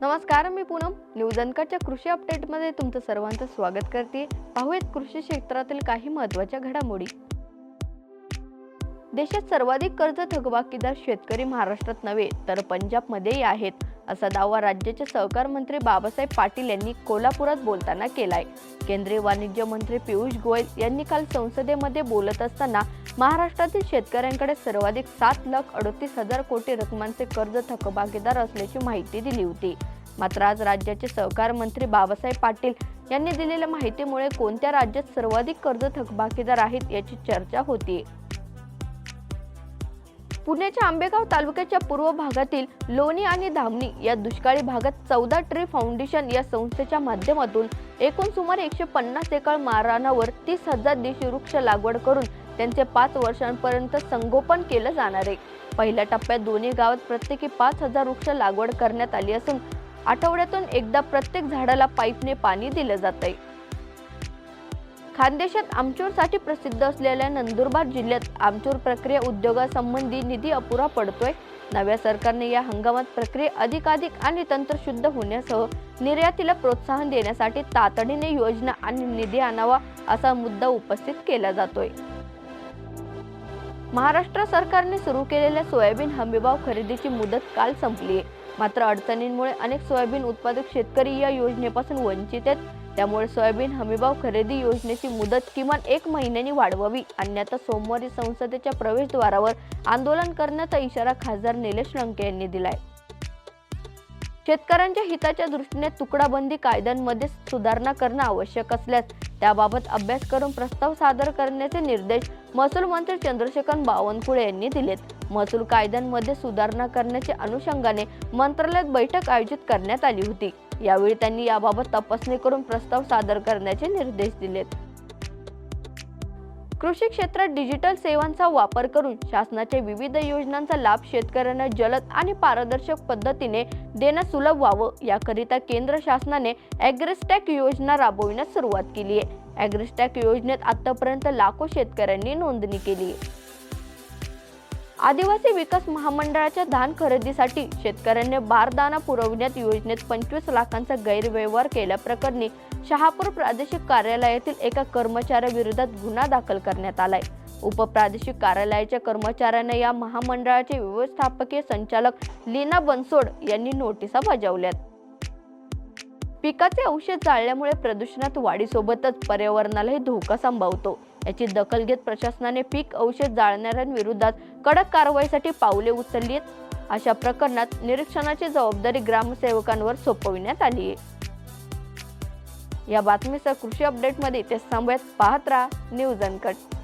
नमस्कार मी पूनम. न्यूज अनकटच्या कृषी अपडेटमध्ये तुमचं सर्वांचं स्वागत करते. पाहूयात कृषी क्षेत्रातील काही महत्त्वाच्या घडामोडी. देशात सर्वाधिक कर्ज थकबाकीदार शेतकरी महाराष्ट्रात नव्हे तर पंजाबमध्येही आहेत असा दावा राज्याचे सहकार मंत्री बाबासाहेब पाटील यांनी कोल्हापुरात बोलताना केलाय. केंद्रीय वाणिज्य मंत्री पियुष गोयल यांनी काल संसदेमध्ये बोलत असताना महाराष्ट्रातील शेतकऱ्यांकडे सर्वाधिक सात लाख अडतीस हजार कोटी रकमांचे कर्ज थकबाकीदार असल्याची माहिती दिली होती. मात्र आज राज्याचे सहकार मंत्री बाबासाहेब पाटील यांनी दिलेल्या माहितीमुळे कोणत्या राज्यात सर्वाधिक कर्ज थकबाकीदार आहेत याची चर्चा होती. पुण्याच्या आंबेगाव तालुक्याच्या पूर्व भागातील लोणी आणि धामणी या दुष्काळी भागात चौदा ट्री फाउंडेशन या संस्थेच्या माध्यमातून एकूण सुमारे एकशे पन्नास एकर मारणावर तीस हजार देशी वृक्ष लागवड करून त्यांचे पाच वर्षांपर्यंत संगोपन केलं जाणार आहे. पहिल्या टप्प्यात दोन्ही गावात प्रत्येकी पाच हजार वृक्ष लागवड करण्यात आली असून आठवड्यातून एकदा प्रत्येक झाडाला पाईपने पाणी दिलं जात आहे खानदेशात आमचूरसाठी प्रसिद्ध असलेल्या नंदुरबार जिल्ह्यात आमचूर प्रक्रिया उद्योगासंबंधी निधी अपुरा पडतोय. नव्या सरकारने या हंगामात प्रक्रिया अधिकाधिक आणि तंत्रशुद्ध होण्यासह निर्यातीला प्रोत्साहन देण्यासाठी तातडीने योजना आणि निधी आणावा असा मुद्दा उपस्थित केला जातोय. महाराष्ट्र सरकारने सुरू केलेल्या सोयाबीन हमीभाव खरेदीची मुदत काल संपली आहे मात्र अडचणींमुळे अनेक सोयाबीन उत्पादक शेतकरी या योजनेपासून वंचित आहेत. त्यामुळे सोयाबीन हमीभाव खरेदी योजनेची मुदत किमान एक महिन्यांनी वाढवावी. अन्यथा सोमवारी संसदेच्या प्रवेशद्वारावर आंदोलन करण्याचा इशारा खासदार निलेश लंके यांनी दिलाय. शेतकऱ्यांच्या हिताच्या दृष्टीने तुकडाबंदी कायद्यांमध्ये सुधारणा करणं आवश्यक असल्यास त्याबाबत अभ्यास करून प्रस्ताव सादर करण्याचे निर्देश महसूल मंत्री चंद्रशेखर बावनकुळे यांनी दिलेत. महसूल कायद्यांमध्ये सुधारणा करण्याच्या अनुषंगाने मंत्रालयात बैठक आयोजित करण्यात आली होती. यावेळी त्यांनी याबाबत तपासणी करून प्रस्ताव सादर करण्याचे निर्देश दिलेत कृषी क्षेत्रात डिजिटल सेवांचा वापर करून शासनाच्या विविध योजनांचा लाभ शेतकऱ्यांना जलद आणि पारदर्शक पद्धतीने देणं सुलभ व्हावं याकरिता केंद्र शासनाने ॲग्रेस्टॅक योजना राबविण्यास सुरुवात केली आहे. ॲग्रेस्टॅक योजनेत आतापर्यंत लाखो शेतकऱ्यांनी नोंदणी केली आहे. आदिवासी विकास महामंडळाच्या धान खरेदीसाठी शेतकऱ्यांनी बारदाना पुरवण्यात योजनेत पंचवीस लाखांचा गैरव्यवहार केल्याप्रकरणी शहापूर प्रादेशिक कार्यालयातील एका कर्मचाऱ्याविरोधात गुन्हा दाखल करण्यात आलाय. उपप्रादेशिक कार्यालयाच्या कर्मचाऱ्यांना या महामंडळाचे व्यवस्थापकीय संचालक लीना बनसोड यांनी नोटिसा बजावल्यात. पिकाचे औषध जाळल्यामुळे प्रदूषणात वाढीसोबतच पर्यावरणालाही धोका संभावतो. याची दखल घेत प्रशासनाने पीक औषध जाळणाऱ्यांविरोधात कडक कारवाईसाठी पावले उचलली आहेत. अशा प्रकरणात निरीक्षणाची जबाबदारी ग्रामसेवकांवर सोपविण्यात आली आहे. या बातमीसह कृषी अपडेटमध्ये ते थांबूयात. पाहत राहा न्यूज अनकट.